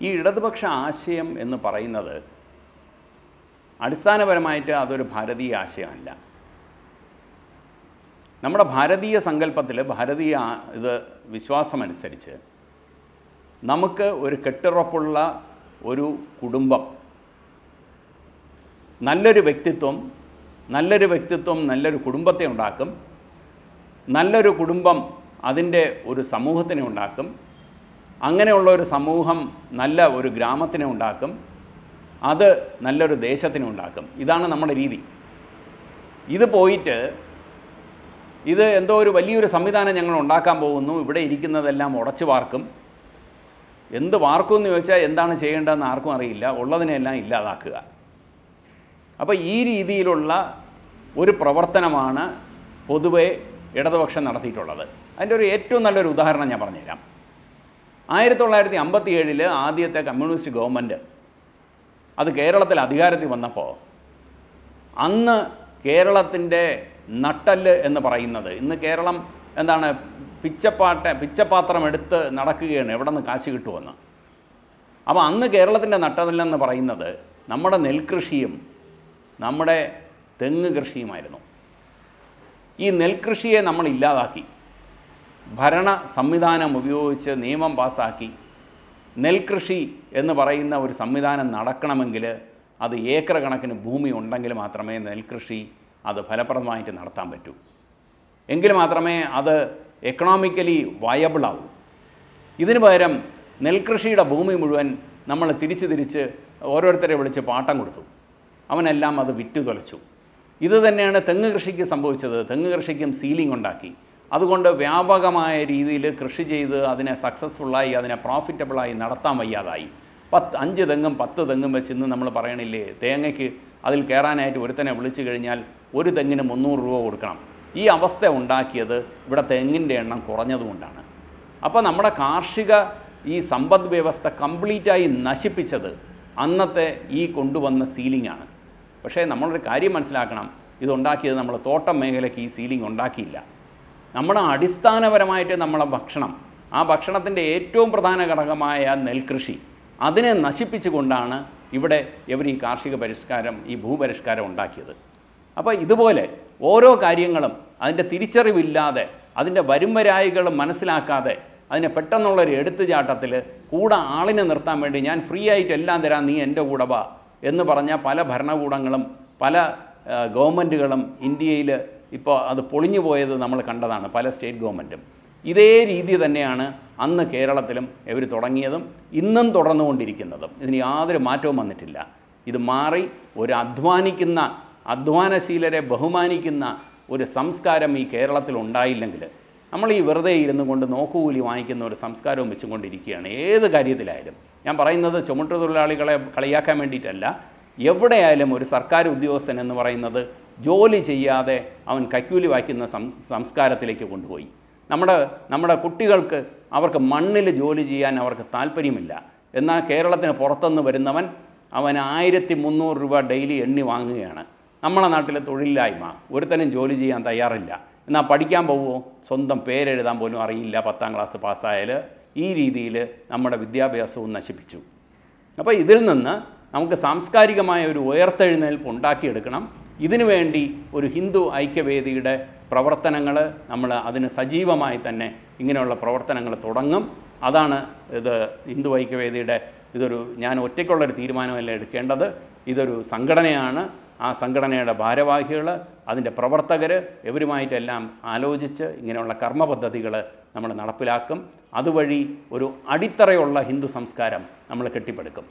ഈ ഇടതുപക്ഷ ആശയം എന്ന് പറയുന്നത് അടിസ്ഥാനപരമായിട്ട് അതൊരു ഭാരതീയ ആശയമല്ല. നമ്മുടെ ഭാരതീയ സങ്കല്പത്തിൽ ഭാരതീയ ഇത് വിശ്വാസമനുസരിച്ച് നമുക്ക് ഒരു കെട്ടുറപ്പുള്ള ഒരു കുടുംബം നല്ലൊരു വ്യക്തിത്വം നല്ലൊരു വ്യക്തിത്വം നല്ലൊരു കുടുംബത്തെ ഉണ്ടാക്കും നല്ലൊരു കുടുംബം അതിന്റെ ഒരു സമൂഹത്തിനെ ഉണ്ടാക്കും അങ്ങനെയുള്ള ഒരു സമൂഹം നല്ല ഒരു ഗ്രാമത്തിനെ ഉണ്ടാക്കും അത് നല്ലൊരു ദേശത്തിനെ ഉണ്ടാക്കും. ഇതാണ് നമ്മുടെ രീതി. ഇത് പോയിട്ട് ഇത് എന്തോ ഒരു വലിയൊരു സംവിധാനം ഞങ്ങൾ ഉണ്ടാക്കാൻ പോകുന്നു. ഇവിടെ ഇരിക്കുന്നതെല്ലാം ഉടച്ചു വാർക്കും. എന്ത് വാർക്കും എന്ന് ചോദിച്ചാൽ എന്താണ് ചെയ്യേണ്ടതെന്ന് ആർക്കും അറിയില്ല. ഉള്ളതിനെല്ലാം ഇല്ലാതാക്കുക. അപ്പോൾ ഈ രീതിയിലുള്ള ഒരു പ്രവർത്തനമാണ് പൊതുവെ ഇടതുപക്ഷം നടത്തിയിട്ടുള്ളത്. അതിന്റെ ഒരു ഏറ്റവും നല്ലൊരു ഉദാഹരണം ഞാൻ പറഞ്ഞുതരാം. ആയിരത്തി തൊള്ളായിരത്തി അമ്പത്തി ഏഴിൽ ആദ്യത്തെ കമ്മ്യൂണിസ്റ്റ് ഗവൺമെന്റ് അത് കേരളത്തിൽ അധികാരത്തിൽ വന്നപ്പോൾ അന്ന് കേരളത്തിന്റെ നട്ടൽ എന്ന് പറയുന്നത് ഇന്ന് കേരളം എന്താണ് പിച്ചപ്പാട്ട പിച്ചപാത്രം എടുത്ത് നടക്കുകയാണ് എവിടെ നിന്ന് കാശ് കിട്ടുമെന്ന് അപ്പോൾ അന്ന് കേരളത്തിന്റെ നട്ടതില്ലെന്ന് പറയുന്നത് നമ്മുടെ നെൽകൃഷിയും നമ്മുടെ തെങ്ങ് കൃഷിയുമായിരുന്നു. ഈ നെൽകൃഷിയെ നമ്മൾ ഇല്ലാതാക്കി. ഭരണ സംവിധാനം ഉപയോഗിച്ച് നിയമം പാസാക്കി നെൽകൃഷി എന്ന് പറയുന്ന ഒരു സംവിധാനം നടക്കണമെങ്കിൽ അത് ഏക്കർ കണക്കിന് ഭൂമി ഉണ്ടെങ്കിൽ മാത്രമേ നെൽകൃഷി അത് ഫലപ്രദമായിട്ട് നടത്താൻ പറ്റൂ. എങ്കിൽ മാത്രമേ അത് എക്കണോമിക്കലി വയബിൾ ആവൂ. ഇതിനു പകരം നെൽകൃഷിയുടെ ഭൂമി മുഴുവൻ നമ്മൾ തിരിച്ച് തിരിച്ച് ഓരോരുത്തരെ വിളിച്ച് പാട്ടം കൊടുത്തു. അവനെല്ലാം അത് വിറ്റു തുലച്ചു ഇത് തന്നെയാണ് തെങ്ങ് കൃഷിക്ക് സംഭവിച്ചത്. തെങ്ങ് കൃഷിക്കും സീലിംഗ് ഉണ്ടാക്കി. അതുകൊണ്ട് വ്യാപകമായ രീതിയിൽ കൃഷി ചെയ്ത് അതിനെ സക്സസ്ഫുള്ളായി അതിനെ പ്രോഫിറ്റബിളായി നടത്താൻ വയ്യാതായി. പത്ത് അഞ്ച് തെങ്ങും പത്ത് തെങ്ങും വെച്ച് ഇന്ന് നമ്മൾ പറയണില്ലേ തേങ്ങയ്ക്ക് അതിൽ കയറാനായിട്ട് ഒരുത്തനെ വിളിച്ചു കഴിഞ്ഞാൽ ഒരു തെങ്ങിന് മുന്നൂറ് രൂപ കൊടുക്കണം. ഈ അവസ്ഥ ഉണ്ടാക്കിയത് ഇവിടെ തെങ്ങിന്റെ എണ്ണം കുറഞ്ഞതുകൊണ്ടാണ് അപ്പോൾ നമ്മുടെ കാർഷിക ഈ സമ്പദ് വ്യവസ്ഥ കംപ്ലീറ്റായി നശിപ്പിച്ചത് അന്നത്തെ ഈ കൊണ്ടുവന്ന സീലിംഗ് ആണ്. പക്ഷേ നമ്മളൊരു കാര്യം മനസ്സിലാക്കണം ഇതുണ്ടാക്കിയത് നമ്മൾ തോട്ടം മേഖലയ്ക്ക് ഈ സീലിംഗ് ഉണ്ടാക്കിയില്ല. നമ്മുടെ അടിസ്ഥാനപരമായിട്ട് നമ്മളെ ഭക്ഷണം ആ ഭക്ഷണത്തിന്റെ ഏറ്റവും പ്രധാന ഘടകമായ നെൽകൃഷി അതിനെ നശിപ്പിച്ചുകൊണ്ടാണ് ഇവിടെ ഇവർ ഈ കാർഷിക പരിഷ്കാരം ഈ ഭൂപരിഷ്കാരം ഉണ്ടാക്കിയത്. അപ്പോൾ ഇതുപോലെ ഓരോ കാര്യങ്ങളും അതിന്റെ തിരിച്ചറിവില്ലാതെ അതിന്റെ വരുംവരായികൾ മനസ്സിലാക്കാതെ അതിനെ പെട്ടെന്നുള്ളൊരു എടുത്തുചാട്ടത്തിൽ കൂടെ ആളിനെ നിർത്താൻ വേണ്ടി ഞാൻ ഫ്രീ ആയിട്ട് എല്ലാം തരാം നീ എന്റെ കൂടെ വാ എന്ന് പറഞ്ഞ പല ഭരണകൂടങ്ങളും പല ഗവൺമെന്റുകളും ഇന്ത്യയിൽ ഇപ്പോൾ അത് പൊളിഞ്ഞു പോയത് നമ്മൾ കണ്ടതാണ് പല സ്റ്റേറ്റ് ഗവൺമെന്റും ഇതേ രീതി തന്നെയാണ് അന്ന് കേരളത്തിലും ഇവർ തുടങ്ങിയതും ഇന്നും തുടർന്നുകൊണ്ടിരിക്കുന്നതും. ഇതിന് യാതൊരു മാറ്റവും വന്നിട്ടില്ല. ഇത് മാറി ഒരു അധ്വാനിക്കുന്ന അധ്വാനശീലരെ ബഹുമാനിക്കുന്ന ഒരു സംസ്കാരം ഈ കേരളത്തിൽ ഉണ്ടായില്ലെങ്കിൽ നമ്മൾ ഈ വെറുതെ ഇരുന്നു കൊണ്ട് നോക്കുകൂലി വാങ്ങിക്കുന്ന ഒരു സംസ്കാരവും വെച്ചുകൊണ്ടിരിക്കുകയാണ്. ഏത് കാര്യത്തിലായാലും. ഞാൻ പറയുന്നത് ചുമട്ടു തൊഴിലാളികളെ കളിയാക്കാൻ വേണ്ടിയിട്ടല്ല. എവിടെയായാലും ഒരു സർക്കാർ ഉദ്യോഗസ്ഥൻ എന്ന് പറയുന്നത് ജോലി ചെയ്യാതെ അവൻ കൈക്കൂലി വായിക്കുന്ന സംസ്കാരത്തിലേക്ക് കൊണ്ടുപോയി. നമ്മുടെ നമ്മുടെ കുട്ടികൾക്ക് അവർക്ക് മണ്ണിൽ ജോലി ചെയ്യാൻ അവർക്ക് താല്പര്യമില്ല. എന്നാൽ കേരളത്തിന് പുറത്തുനിന്ന് വരുന്നവൻ അവൻ ആയിരത്തി മുന്നൂറ് രൂപ ഡെയിലി എണ്ണി വാങ്ങുകയാണ്. നമ്മളെ നാട്ടിലെ തൊഴിലില്ലായ്മ. ഒരുത്തനും ജോലി ചെയ്യാൻ തയ്യാറില്ല. എന്നാൽ പഠിക്കാൻ പോവുമോ? സ്വന്തം പേരെഴുതാൻ പോലും അറിയില്ല. പത്താം ക്ലാസ് പാസ്സായാൽ ഈ രീതിയിൽ നമ്മുടെ വിദ്യാഭ്യാസവും നശിപ്പിച്ചു. അപ്പോൾ ഇതിൽ നിന്ന് നമുക്ക് സാംസ്കാരികമായ ഒരു ഉയർത്തെഴുന്നേൽപ്പ് ഉണ്ടാക്കിയെടുക്കണം. ഇതിനു വേണ്ടി ഒരു ഹിന്ദു ഐക്യവേദിയുടെ പ്രവർത്തനങ്ങൾ നമ്മൾ അതിന് സജീവമായി തന്നെ ഇങ്ങനെയുള്ള പ്രവർത്തനങ്ങൾ തുടങ്ങും. അതാണ് ഇത് ഹിന്ദു ഐക്യവേദിയുടെ ഇതൊരു ഞാൻ ഒറ്റയ്ക്കുള്ളൊരു തീരുമാനമല്ല എടുക്കേണ്ടത്. ഇതൊരു സംഘടനയാണ്. ആ സംഘടനയുടെ ഭാരവാഹികൾ അതിന്റെ പ്രവർത്തകർ ഇവരുമായിട്ടെല്ലാം ആലോചിച്ച് ഇങ്ങനെയുള്ള കർമ്മ പദ്ധതികൾ നമ്മൾ നടപ്പിലാക്കും. അതുവഴി ഒരു അടിത്തറയുള്ള ഹിന്ദു സംസ്കാരം നമ്മൾ കെട്ടിപ്പടുക്കും.